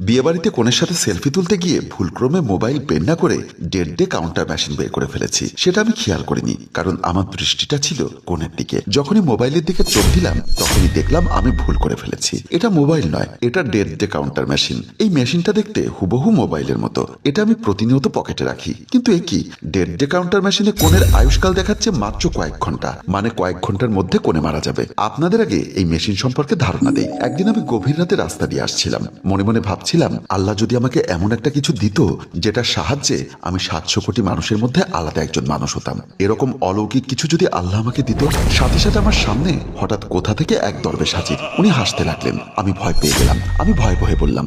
বিয়ে বাড়িতে কোনের সাথে সেলফি তুলতে গিয়ে ভুলক্রমে মোবাইল বের না করে ডেড ডে কাউন্টার মেশিন বের করে ফেলেছি, সেটা আমি খেয়াল করিনি, কারণ আমার দৃষ্টিটা ছিল কোণের দিকে। যখনই মোবাইলের দিকে চোখ দিলাম, তখনই দেখলাম আমি ভুল করে ফেলেছি। এটা মোবাইল নয়, এটা ডেড ডে কাউন্টার মেশিন। এই মেশিনটা দেখতে হুবহু মোবাইলের মতো। এটা আমি প্রতিনিয়ত পকেটে রাখি। কিন্তু এ কি? ডেড ডে কাউন্টার মেশিনে কোণের আয়ুষ্কাল দেখাচ্ছে মাত্র কয়েক ঘণ্টা। মানে কয়েক ঘণ্টার মধ্যে কোণে মারা যাবে। আপনাদের আগে এই মেশিন সম্পর্কে ধারণা দেই। একদিন আমি গভীর রাতে রাস্তা দিয়ে আসছিলাম। মনে মনে ভাবছিলাম আল্লাহ যদি আমাকে এমন একটা কিছু দিত যেটার সাহায্যে আমি সাতশো কোটি মানুষের মধ্যে আলাদা একজন মানুষ হতাম। এরকম অলৌকিক কিছু যদি আল্লাহ আমাকে দিত, সাথে সাথে আমার সামনে হঠাৎ কোথা থেকে এক দরবেশ হাজির উনি হাসতে লাগলেন। আমি ভয় পেয়ে গেলাম, আমি ভয় ভয়ে বললাম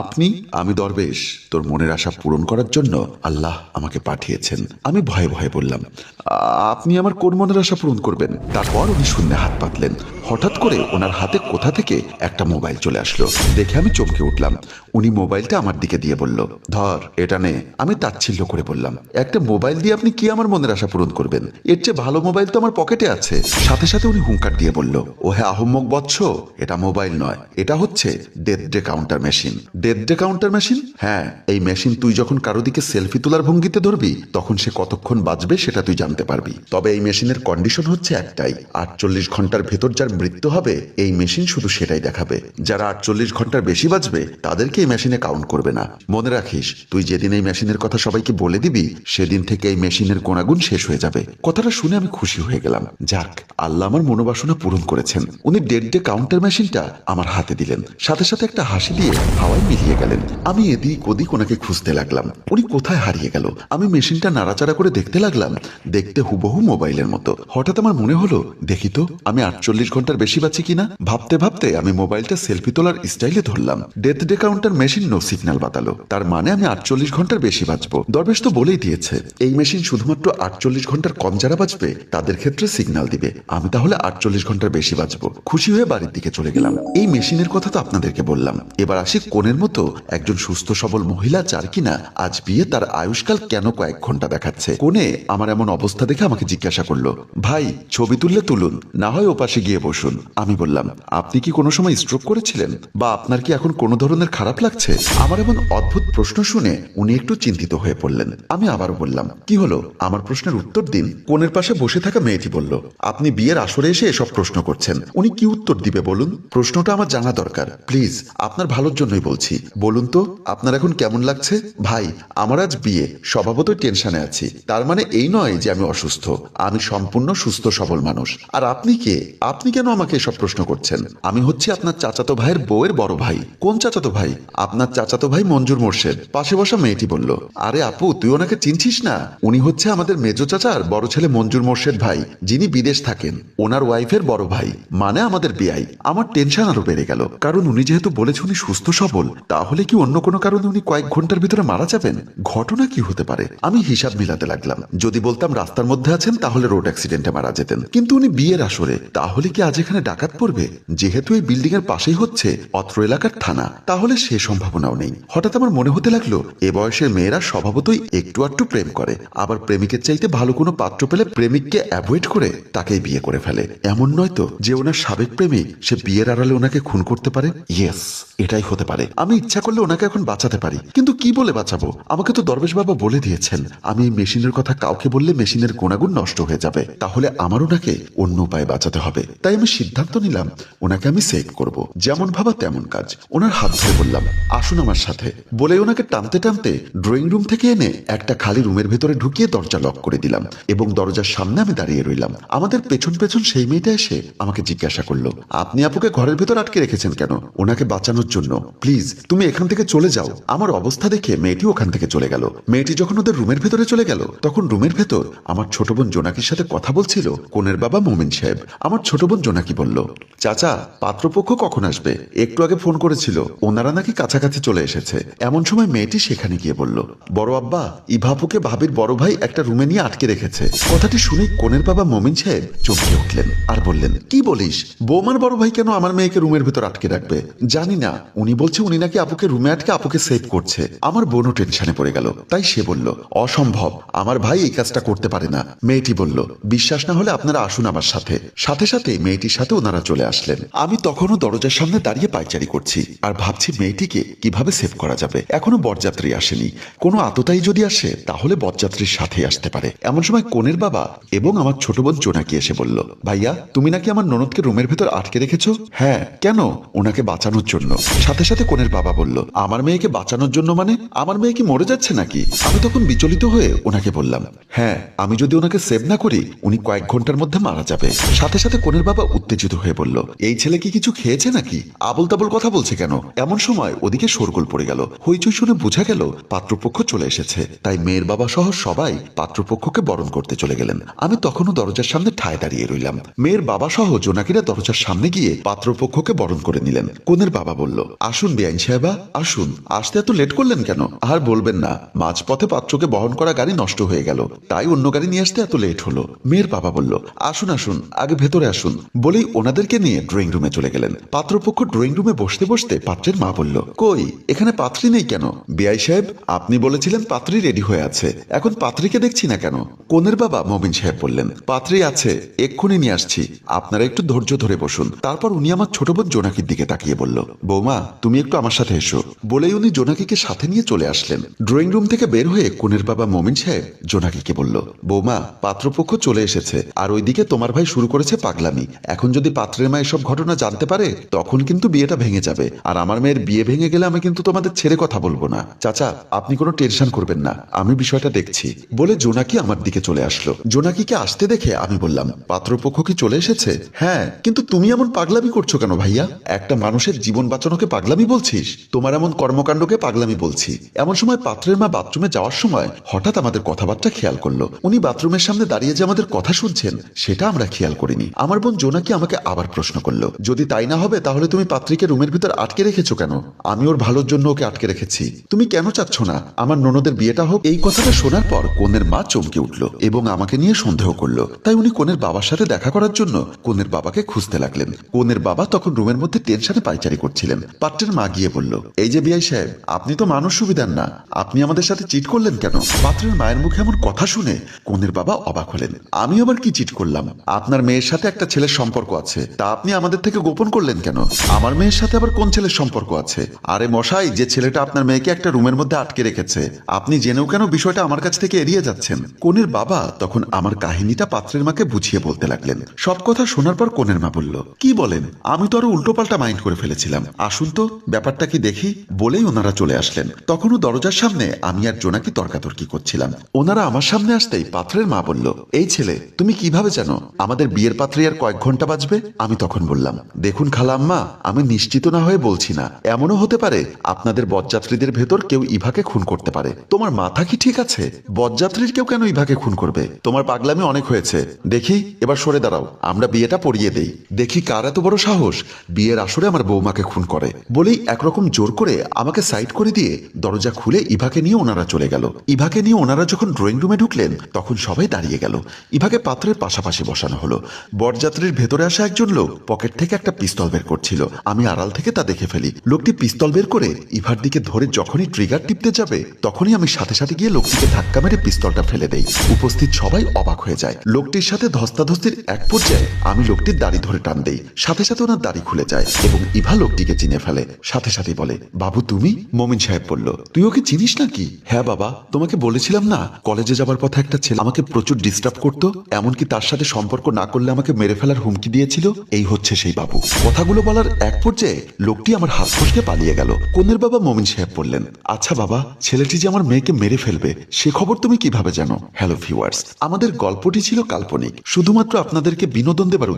আপনি? আমি দরবেশ। তোর মনের আশা পূরণ করার জন্য আল্লাহ আমাকে পাঠিয়েছেন। আমি ভয়ে ভয়ে বললাম আপনি আমার কোন মনের আশা পূরণ করবেন? তারপর উনি শূন্যে হাত পাতলেন। হঠাৎ করে ওনার হাতে কোথা থেকে একটা মোবাইল চলে আসলো। দেখে আমি চমকে উঠলাম। উনি মোবাইলটা আমার দিকে দিয়ে বলল, ধর, এটা নে। আমি তাচ্ছিল্য করে বললাম, একটা মোবাইল দিয়ে আপনি কি আমার মনের আশা পূরণ করবেন? এর চেয়ে ভালো মোবাইল তো আমার পকেটে আছে। সাথে সাথে উনি হুঙ্কার দিয়ে বলল, ও হ্যাঁ আহম্মক বৎস, এটা মোবাইল নয়, এটা হচ্ছে death day counter machine. Death day counter machine? হ্যাঁ এই মেশিন তুই যখন কারও দিকে সেলফি তোলার ভঙ্গিতে ধরবি, তখন সে কতক্ষণ বাঁচবে সেটা তুই জানতে পারবি। তবে এই মেশিনের কন্ডিশন হচ্ছে একটাই, আটচল্লিশ ঘণ্টার ভেতর যার মৃত্যু হবে, এই মেশিন শুধু সেটাই দেখাবে। যারা আটচল্লিশ ঘণ্টার বেশি বাঁচবে তাদেরকে এই মেশিনে কাউন্ট করবে না। মনে রাখিস, তুই যেদিন এই মেশিনের কথা সবাইকে বলে দিবি, সেদিন থেকে এই মেশিনের গুণাগুণ শেষ হয়ে যাবে। কথাটা শুনে আমি খুশি হয়ে গেলাম। যাক, আল্লাহ আমার মনোবাসনা পূরণ করেছেন। উনি ডেড ডে কাউন্টার মেশিনটা আমার হাতে দিলেন। সাথে সাথে একটা হাসি দিয়ে হাওয়ায় মিলিয়ে গেলেন। আমি এদিক ওদিক ওনাকে খুঁজতে লাগলাম। উনি কোথায় হারিয়ে গেল? আমি মেশিনটা নাড়াচাড়া করে দেখতে লাগলাম। দেখতে হুবহু মোবাইলের মতো। হঠাৎ আমার মনে হলো, দেখি তো, আমি আটচল্লিশ ঘণ্টার বেশি বাঁচি কিনা? ভাবতে ভাবতে আমি মোবাইলটা সেলফি তোলার স্টাইলে ধরলাম। Death day counter machine no signal বাতালো। তার মানে আমি আটচল্লিশ ঘণ্টার বেশি বাঁচবো দরবেশ তো বলেই দিয়েছে, এই মেশিন শুধুমাত্র আটচল্লিশ ঘণ্টার কম যারা বাঁচবে তাদের ক্ষেত্রে সিগন্যাল দিবে। আমি তাহলে আটচল্লিশ ঘণ্টার বেশি বাঁচবো খুশি হয়ে বাড়ির দিকে চলে গেলাম। এই মেশিনের কথা তো আপনাদেরকে বললাম। এবার আসি কোণের মতো একজন সুস্থ সবল মহিলা যার কিনা আজ বিয়ে তার আয়ুষ্কাল কেন কয়েক ঘণ্টা দেখাচ্ছে। কোণে আমার এমন অবস্থা দেখে আমাকে জিজ্ঞাসা করল, ভাই, ছবি তুললে তুলুন, না হয় ওপাশে গিয়ে বসুন। আমি বললাম, আপনি কি কোনো সময় স্ট্রোক করেছিলেন? বা আপনার কি এখন কোনো ধরনের খারাপ লাগছে? আমার এমন অদ্ভুত প্রশ্ন শুনে উনি একটু চিন্তিত হয়ে পড়লেন। আমি আবারও বললাম, কি হলো? আমার প্রশ্নের উত্তর দিন। কোণের পাশে বসে থাকা মেয়েটি বলল, আপনি বিয়ের আসরে এসে এসব প্রশ্ন করছেন। উনি কি উত্তর দিবে বলুন? প্রশ্নটা আমার জানা দরকার। প্লিজ, আপনার ভালোর জন্যই বলছি। বলুন তো, আপনার এখন কেমন লাগছে? ভাই, আমার আজ বিয়ে। স্বভাবতই টেনশনে আছি। তার মানে এই নয় যে আমি অসুস্থ। আমি সম্পূর্ণ সুস্থ, সবল মানুষ। আর আপনি কে? আপনি কেন আমাকে এসব প্রশ্ন করছেন? আমি হচ্ছি আপনার চাচাতো ভাইয়ের বউয়ের বড় ভাই। কোন চাচাতো ভাই, আপনার চাচাতো ভাই মঞ্জুর মোর্শেদ। পাশে বসা মেয়েটি বলল, আরে আপু, তুই ওনাকে চিনছিস না? উনি হচ্ছে আমাদের মেজো চাচার বড় ছেলে মঞ্জুর মোর্শেদ ভাই, যিনি বিদেশ থাকেন। ওনার ওয়াইফের বড় ভাই মানে আমাদের বিয়াই আমার টেনশন আরও বেড়ে গেল, কারণ উনি যেহেতু বলেছে উনি সুস্থ, সবল, তাহলে কি অন্য কোনো কারণে উনি কয়েক ঘণ্টার ভিতরে মারা যাবেন? ঘটনা কি হতে পারে? আমি হিসাব মিলাতে লাগলাম। যদি বলতাম রাস্তার মধ্যে আছেন, তাহলে রোড অ্যাক্সিডেন্টে মারা যেতেন। কিন্তু উনি বিয়ের আসরে, তাহলে কি আজ এখানে ডাকাত পড়বে? যেহেতু এই বিল্ডিং এর পাশেই হচ্ছে অত্র এলাকার থানা তাহলে সে সম্ভাবনাও নেই। হঠাৎ আমার মনে হতে লাগল, এ বয়সের মেয়েরা স্বভাবতই একটু আটটু প্রেম করে, আবার প্রেমিকের চাইতে ভালো কোনো পাত্র পেলে প্রেমিককে অ্যাভয়েড করে তাকেই বিয়ে করে ফেলে। এমন নয় তো যে ওনার সাবেক প্রেমিক, সে বিয়ের আড়ালে ওনাকে খুন করতে পারে? ইয়েস এটাই হতে পারে। আমি ইচ্ছা করলে ওনাকে এখন বাঁচাতে পারি। কিন্তু কি বলে বাঁচাবো? আমাকে তো দরবেশ বাবা বলে দিয়েছেন, আমি এই মেশিনের কথা কাউকে বললে মেশিনের গুণাগুণ নষ্ট হয়ে যাবে। তাহলে আমার ওনাকে অন্য উপায়ে বাঁচাতে হবে। তাই আমি সিদ্ধান্ত নিলাম, ওনাকে আমি সেভ করব। যেমন ভাবা তেমন কাজ। ওনার হাত ধরে বললাম, আসুন আমার সাথে। বলে ওনাকে টানতে টানতে ড্রয়িং রুম থেকে এনে একটা খালি রুমের ভেতরে ঢুকিয়ে দরজা লক করে দিলাম এবং দরজার সামনে আমি দাঁড়িয়ে রইলাম। আমাদের পেছন পেছন সেই মেয়েটা এসে আমাকে জিজ্ঞাসা করল, আপনি আপুকে ঘরের ভেতর আটকে রেখেছেন কেন? ওনাকে বাঁচানোর জন্য। প্লিজ, তুমি এখান থেকে চলে যাও। আমার অবস্থা দেখে মেয়েটি ওখান থেকে চলে গেল। মেয়েটি যখন ওদের রুমের ভেতরে চলে গেল, তখন রুমের ভেতর আমার ছোট বোন জোনাকির সাথে কথা বলছিল কোনের বাবা মোমিন সাহেব। আমার ছোট বোন জোনাকি বলল, চাচা, পাত্রপক্ষ কখন আসবে? একটু আগে ফোন করেছিল, ওনারা নাকি কাছাকাছি চলে এসেছে। এমন সময় মেয়েটি সেখানে গিয়ে বলল, বড় আব্বা, ইভাপুকে ভাবির বড় ভাই একটা রুমে নিয়ে আটকে রেখেছে। কথাটি শুনে কোনের বাবা মোমিন সাহেব চমকে উঠলেন আর বললেন, কি বলিস? বৌমার বড় ভাই কেন আমার মেয়েকে রুমের ভেতর আটকে রাখবে? জানি না উনি বলছে, উনি নাকি আপুকে রুমে আটকে আপুকে সেভ করছে। আমার বোনও টেনশনে পড়ে গেল। তাই সে বলল, অসম্ভব, আমার ভাই এই কাজটা করতে পারে না। মেয়েটি বলল, বিশ্বাস না হলে আপনারা আসুন আমার সাথে। সাথে সাথে মেয়েটির সাথে ওনারা চলে আসলেন। আমি তখনও দরজার সামনে দাঁড়িয়ে পাইচারি করছি আর ভাবছি মেয়েটিকে কীভাবে সেভ করা যাবে। এখনও বরযাত্রী আসেনি। কোনো আততাই যদি আসে, তাহলে বরযাত্রীর সাথে আসতে পারে। এমন সময় কোনের বাবা এবং আমার ছোট বোন জোনাকি এসে বলল, ভাইয়া, তুমি নাকি আমার ননদকে রুমের ভেতর আটকে রেখেছো? হ্যাঁ কেন? ওনাকে বাঁচানোর জন্য। সাথে সাথে কোনের বাবা বলল, আমার মেয়েকে বাঁচানোর জন্য মানে? আমার মেয়ে কি মরে যাচ্ছে নাকি? আমি তখন বিচলিত হয়ে ওনাকে বললাম হ্যাঁ আমি যদি ওনাকে সেভ না করি, উনি কয়েক ঘণ্টার মধ্যে মারা যাবে। সাথে সাথে কোনের বাবা উত্তেজিত হয়ে বলল, এই ছেলে কি কিছু খেয়েছে নাকি? আবল তাবল কথা বলছে কেন? এমন সময় ওদিকে শোরগোল পড়ে গেল। হইচই শুনে বোঝা গেল পাত্রপক্ষ চলে এসেছে। তাই মেয়ের বাবা সহ সবাই পাত্রপক্ষকে বরণ করতে চলে গেলেন। আমি তখনও দরজার সামনে ঠায় দাঁড়িয়ে রইলাম। মেয়ের বাবা সহ জোনাকিরা দরজার সামনে গিয়ে পাত্রপক্ষকে বরণ করে নিলেন। কোনের বাবা বলল আসুন বেআইন সাহেবা, আসুন। আসতে এত লেট করলেন কেন? আর বলবেন না, মাঝপথে পাত্রকে বহন করা গাড়ি নষ্ট হয়ে গেল। তাই অন্য গাড়ি নিয়ে আসতে এত লেট হলো। মেয়ের বাবা বলল, আসুন আসুন, আগে ভেতরে আসুন। বলেই ওনাদেরকে নিয়ে ড্রয়িং রুমে চলে গেলেন। পাত্রপক্ষ ড্রয়িং রুমে বসতে বসতে পাত্রের মা বলল, কই, এখানে পাত্রী নেই কেন? বিআই সাহেব, আপনি বলেছিলেন পাত্রী রেডি হয়ে আছে। এখন পাত্রীকে দেখছি না কেন? কোনের বাবা? মমিন সাহেব বললেন, পাত্রী আছে, এক্ষুনি নিয়ে আসছি। আপনারা একটু ধৈর্য ধরে বসুন। তারপর উনি আমার ছোট বোন জোনাকির দিকে তাকিয়ে বলল, বৌমা তুমি একটু আমার সাথে এসো। বলেই উনি জোনাকিকে সাথে নিয়ে চলে আসলেন। ড্রয়িং রুম থেকে বের হয়ে কোনের বাবা মমিন সাহেব জোনাকিকে বলল, বৌমা, পাত্রপক্ষ চলে এসেছে। আর ওইদিকে তোমার ভাই শুরু করেছে পাগলামি। এখন যদি পাত্রের মা এসব ঘটনা জানতে পারে, তখন কিন্তু বিয়েটা ভেঙে যাবে। আর আমার মেয়ের বিয়ে ভেঙে গেলে আমি কিন্তু তোমাদের ছেড়ে কথা বলব না। চাচা, আপনি কোনো টেনশন করবেন না। আমি বিষয়টা দেখছি। বলে জোনাকি আমার দিকে চলে আসলো। জোনাকিকে আসতে দেখে আমি বললাম, পাত্রপক্ষ কি চলে এসেছে? হ্যাঁ কিন্তু তুমি এমন পাগলামি করছ কেন ভাইয়া? একটা মানুষের জীবন বাঁচানোকে পাগলামি বলছিস? তোমার এমন কর্মকাণ্ডকে পাগলামি বলছি। এমন সময় পাত্রের মা বাথরুমে যাওয়ার সময় হঠাৎ আমাদের কথাবার্তা খেয়াল করল। উনি বাথরুমের সামনে দাঁড়িয়ে যে আমাদের কথা শুনছেন, সেটা আমরা খেয়াল করিনি। আমার বোন জোনাকি আমাকে আবার প্রশ্ন করল? যদি তাই না হবে, তাহলে তুমি পাত্রীকে রুমের ভিতর আটকে রেখেছো কেন? আমি ওর ভালোর জন্য ওকে আটকে রেখেছি। তুমি কেন চাচ্ছ না? আমার ননদের বিয়েটা হোক, এই কথাটা শোনার পর কোনের মা চমকে উঠল এবং আমাকে নিয়ে সন্দেহ করল। তাই উনি কোনের বাবার সাথে দেখা করার জন্য কোনের বাবাকে খুঁজতে লাগলেন। কোনের বাবা তখন রুমের মধ্যে টেনশনে পাইচারি করছিলেন। গিয়ে বলল, এই যে বিআই সাহেব, আপনি তো মানুষ সুবিধার না। আপনি আমাদের সাথে চিট করলেন কেন? পাত্রের মায়ের মুখে এমন কথা শুনে বাবা অবাক হলেন। আমি আবার কি চিট করলাম? আপনার মেয়ের সাথে একটা ছেলের সম্পর্ক আছে। তা আপনি আমাদের থেকে গোপন করলেন কেন? আমার মেয়ের সাথে আবার কোন ছেলের সম্পর্ক আছে? আরে মশাই, যে ছেলেটা আপনার মেয়েকে একটা রুমের মধ্যে আটকে রেখেছে, আপনি জেনেও কেন বিষয়টা আমার কাছ থেকে এড়িয়ে যাচ্ছেন? কোনের বাবা তখন আমার কাহিনীটা পাত্রের মাকে বুঝিয়ে বলতে লাগলেন। সব কথা শোনার পর কোনের মা বলল, কি বলেন? আমি তো আরও উল্টোপাল্টা মাইন্ড করে ফেলেছিলাম। আসুন তো, ব্যাপারটা কি দেখি? বলেই ওনারা চলে আসলেন। তখনও দরজার সামনে আমি আর জোনাকি তর্কাতর্কি করছিলাম। ওনারা আমার সামনে আসতেই পাত্রের মা বলল, এই ছেলে, তুমি কীভাবে জানো? আমাদের বিয়ের পাত্রে আর কয়েক ঘণ্টা বাজবে? আমি তখন বললাম, দেখুন খালাম্মা, আমি নিশ্চিত না হয়ে বলছি না। এমনও হতে পারে আপনাদের বরযাত্রীদের ভেতর কেউ ইভাকে খুন করতে পারে। তোমার মাথা কি ঠিক আছে? বরযাত্রীর কেউ কেন ইভাকে খুন করবে? তোমার পাগলামি অনেক হয়েছে। দেখি, এবার সরে দাঁড়াও, আমরা বিয়েটা পড়িয়ে দেই। দেখি কার এত বড় সাহস? বিয়ের আসরে আমার বৌমাকে খুন করে। বলেই একরকম জোর করে আমাকে সাইড করে দিয়ে দরজা খুলে ইভাকে নিয়ে ওনারা চলে গেল। ইভাকে নিয়ে ওনারা যখন ড্রয়িং রুমে ঢুকলেন, তখন সবাই দাঁড়িয়ে গেল। ইভাকে পাত্রের পাশাপাশি বসানো হলো। বরযাত্রীর ভেতরে আসা একজন লোক পকেট থেকে একটা পিস্তল বের করছিল। আমি আড়াল থেকে তা দেখে ফেলি। লোকটি পিস্তল বের করে ইভার দিকে ধরে যখনই ট্রিগার টিপতে যাবে, তখনই আমি সাথে সাথে গিয়ে লোকটিকে ধাক্কা মেরে পিস্তলটা ফেলে দেই। উপস্থিত সবাই অবাক হয়ে যায়। লোকটির সাথে ধস্তাধস্তির এক পর্যায়ে আমি লোকটির দাড়ি ধরে টান দেই। সাথে সাথে ওনার দাড়ি খুলে যায় এবং ইভা লোকটিকে চিনে ফেলে। সাথে সাথে বলে, বাবু, তুমি? মমিন সাহেব বলল তুই ওকে চিনিস নাকি? হ্যাঁ বাবা, তোমাকে বলেছিলাম না, কলেজে যাবার পথে একটা ছেলে আমাকে প্রচুর ডিস্টার্ব করতো, এমনকি তার সাথে সম্পর্ক না করলে আমাকে মেরে ফেলার হুমকি দিয়েছিল। এই হচ্ছে সেই বাবু। কথাগুলো বলার এক পর্যায়ে লোকটি আমার হাত ফসকে পালিয়ে গেল। কোনের বাবা? মমিন সাহেব বললেন আচ্ছা বাবা, ছেলেটি যে আমার মেয়েকে মেরে ফেলবে, সে খবর তুমি কীভাবে জানো? হ্যালো ভিউয়ার্স আমাদের গল্পটি ছিল কাল্পনিক, শুধুমাত্র আপনাদেরকে বিনোদন দেবার